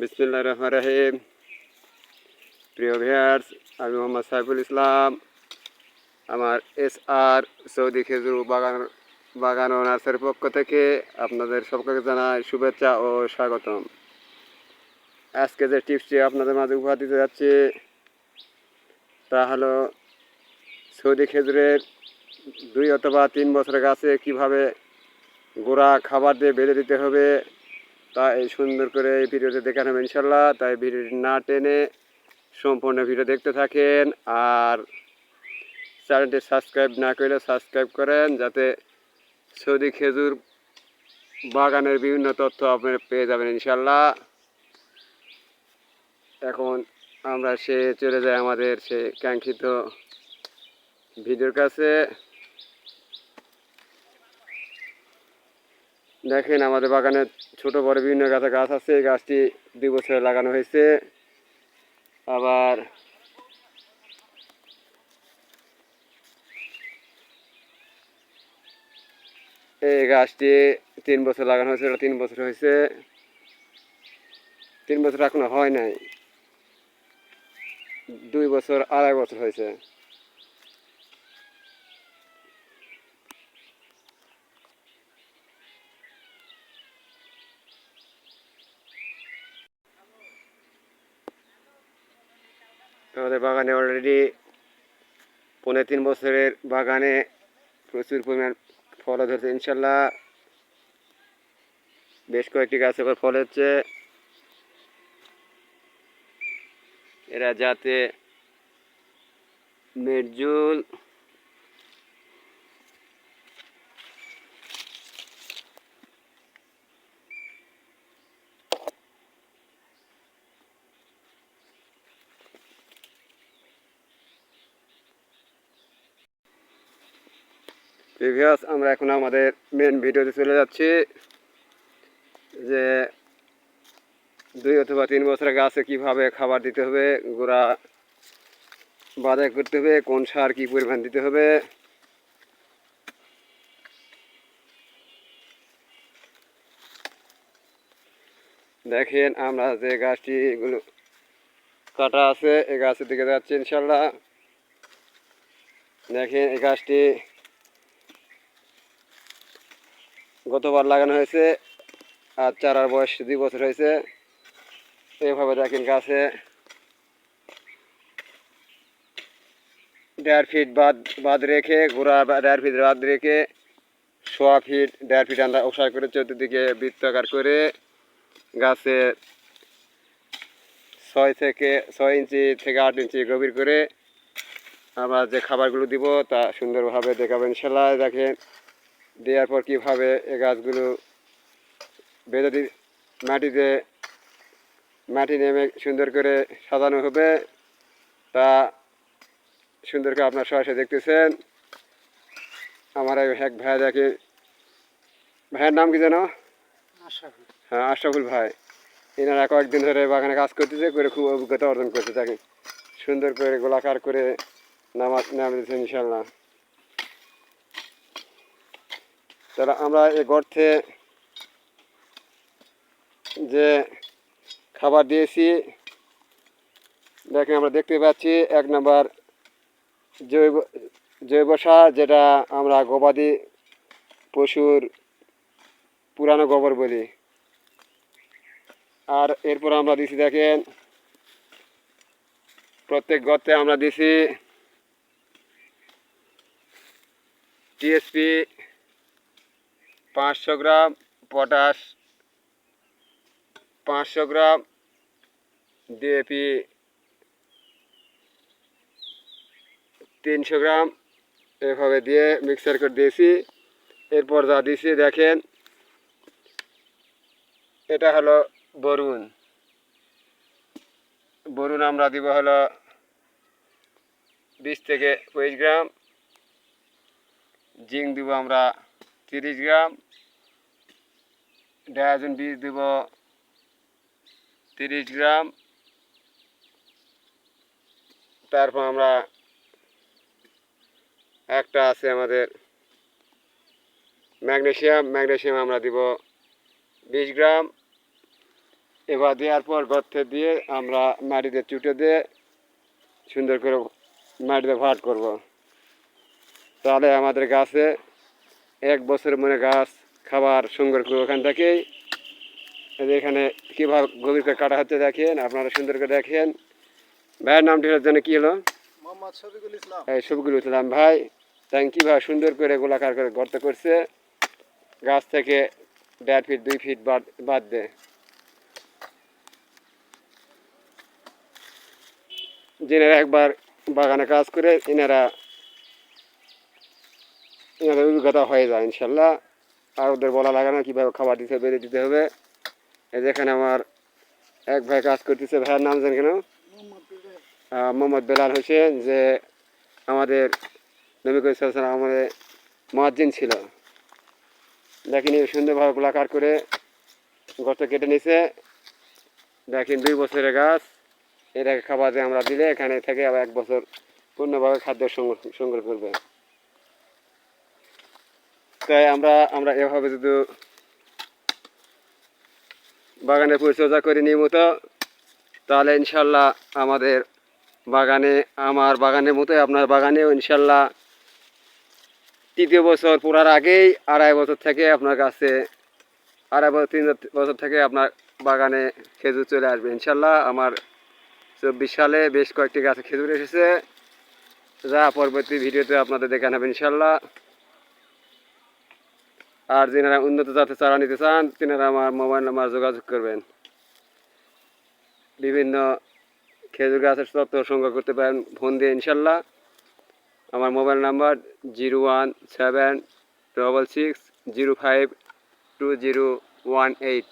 বিসমিল্লা রহমান রাহিম। প্রিয় ভিয়ার্স আমি মোহাম্মদ সাইফুল ইসলাম। আমার এস আর সৌদি খেজুর বাগান বাগান ও নার্সারির পক্ষ থেকে আপনাদের সকলকে জানাই শুভেচ্ছা ও স্বাগতম। আজকে যে টিপসটি আপনাদের মাঝে উপহার দিতে যাচ্ছি, তা হলো সৌদি খেজুরের দুই অথবা তিন বছরের গাছে কীভাবে গোড়া খাবার দিয়ে বেঁধে দিতে হবে তা এই সুন্দর করে এই ভিডিওতে দেখানো হবে ইনশাল্লাহ। তাই ভিডিওটি না টেনে সম্পূর্ণ ভিডিও দেখতে থাকেন আর চ্যানেলটি সাবস্ক্রাইব না করলে সাবস্ক্রাইব করেন যাতে সৌদি খেজুর বাগানের বিভিন্ন তথ্য আপনি পেয়ে যাবেন ইনশাল্লাহ। এখন আমরা সে চলে যাই আমাদের সে কাঙ্ক্ষিত ভিডিওর কাছে। দেখেন আমাদের বাগানে ছোট বড় বিভিন্ন গাছে গাছ আছে, এই গাছটি দুই বছরে লাগানো হয়েছে। আবার এই গাছটি তিন বছর লাগানো হয়েছে তিন বছর হয়েছে। তিন বছর এখনও হয় নাই। দুই বছর, আড়াই বছর হয়েছে। আমাদের বাগানে অলরেডি পনেরো তিন বছরের বাগানে প্রচুর পরিমাণ ফল ধরছে। ইনশাল্লাহ বেশ কয়েকটি গাছে এবার ফল হচ্ছে। এরা যাতে মেরজুল প্রিভিয়াস আমরা এখন আমাদের মেন ভিডিওতে চলে যাচ্ছি যে দুই অথবা তিন বছরের গাছে কীভাবে খাবার দিতে হবে, গোড়া বাজার করতে হবে, কোন সার কি পরিমাণ দিতে হবে। দেখেন আমরা যে গাছটি এগুলো কাটা আছে এই গাছের দিকে যাচ্ছি ইনশাল্লাহ। দেখেন এই গাছটি গতবার লাগানো হয়েছে, আর চারার বয়স দুই বছর হয়েছে। এইভাবে দেখেন গাছে। দেড় ফিট বাদ বাদ রেখে বা দেড় ফিট বাদ রেখে, সোয়া ফিট, দেড় ফিট আমরা ওষার করে চতুর্দিকে বৃত্তাকার করে গাছে ছয় থেকে ছয় ইঞ্চি থেকে আট ইঞ্চি গভীর করে আমরা যে খাবারগুলো দিব তা সুন্দরভাবে দেখাবেন, সেলাই দেখেন। দেওয়ার পর কীভাবে এ গাছগুলো বেঁধে দি মাটিতে মাটি নেমে সুন্দর করে সাজানো হবে তা সুন্দর করে আপনার সরাসরি দেখতেছেন। আমার এই এক ভাই দেখে ভাইয়ের নাম কি যেন? হ্যাঁ আশরাফুল ভাই। এনারা কয়েকদিন ধরে বাগানে কাজ করতেছে করে খুব অভিজ্ঞতা অর্জন করতে থাকে সুন্দর করে গোলাকার করে নামাজ নামিয়েছে ইনশাল্লাহ তাহলে আমরা এ গর্তে যে খাবার দিয়েছি, দেখেন আমরা দেখতে পাচ্ছি এক নম্বর জৈব জৈব সার, যেটা আমরা গবাদি পশুর পুরানো গোবর বলি। আর এরপর আমরা দিছি দেখেন, প্রত্যেক গর্তে আমরা দিছি টিএসপি পাঁচশো গ্রাম পটাশ, পাঁচশো গ্রাম ডিএপি, তিনশো গ্রাম এভাবে দিয়ে মিক্সার করে দিয়েছি। এরপর যা দিয়েছি দেখেন, এটা হলো বরুণ। বরুণ আমরা দিব হলো বিশ থেকে পঁচিশ গ্রাম। জিঙ্ক দিব আমরা তিরিশ গ্রাম। ডায়াজন বীজ দেব তিরিশ গ্রাম। তারপর আমরা একটা আছে আমাদের ম্যাগনেশিয়াম। ম্যাগনেশিয়াম আমরা দিব বিশ গ্রাম। এবার দেওয়ার পর গর্তে দিয়ে আমরা মাটিতে চুটে দিয়ে সুন্দর করে মাটিতে ভাট করব। তাহলে আমাদের গাছে এক বছর মনে গাছ খাবার সুন্দর করে ওখান থেকেই এখানে কীভাবে গভীর করে কাটা হচ্ছে দেখেন আপনারা সুন্দর করে দেখেন। ভাইয়ের নামটি হলো যেন কী হলো? শফিকুল এই সবগুলো ইসলাম ভাই তাই কীভাবে সুন্দর করে গোলাকার করে গর্ত করছে। গাছ থেকে দেড় ফিট দুই ফিট বাদ বাদ দেয় যেনারা একবার বাগানে কাজ করে এনারা এনাদের অভিজ্ঞতা হয়ে যায়, ইনশাল্লাহ। আর ওদের বলা লাগে না কীভাবে খাবার দিতে বেড়ে দিতে হবে। এই যেখানে আমার এক ভাই কাজ করতেছে, ভাইয়ের নাম জানেন কেন? মোহাম্মদ বেলাল হোসেন, যে আমাদের নবী করিম আমাদের মহাজিন ছিল। দেখিনি সুন্দরভাবে গোলাকার করে গর্ত কেটে নিছে। দেখেন দুই বছরের গাছ এটাকে খাবার আমরা দিলে এখানে থেকে আবার এক বছর পূর্ণভাবে খাদ্য সংগ্রহ সংগ্রহ করবে। তাই আমরা আমরা এভাবে যদি বাগানের পরিচর্যা করি নিয়মিত, তাহলে ইনশাল্লাহ আমাদের বাগানে, আমার বাগানের মতোই আপনার বাগানেও ইনশাল্লাহ তৃতীয় বছর পড়ার আগেই আড়াই বছর থেকে আপনার কাছে, আড়াই বছর, তিন বছর থেকে আপনার বাগানে খেজুর চলে আসবে। ইনশাল্লাহ আমার চব্বিশ সালে বেশ কয়েকটি গাছে খেজুর এসেছে। যা পরবর্তী ভিডিওতে আপনাদের দেখানো হবে ইনশাল্লাহ। আর যেনারা উন্নত জাতের চারা নিতে চান, তেনারা আমার মোবাইল নাম্বার যোগাযোগ করবেন। বিভিন্ন খেজুর গাছের তথ্য সংগ্রহ করতে পারেন, ফোন দিয়ে ইনশাল্লাহ আমার mobile number zero one seven double six zero five two zero one eight.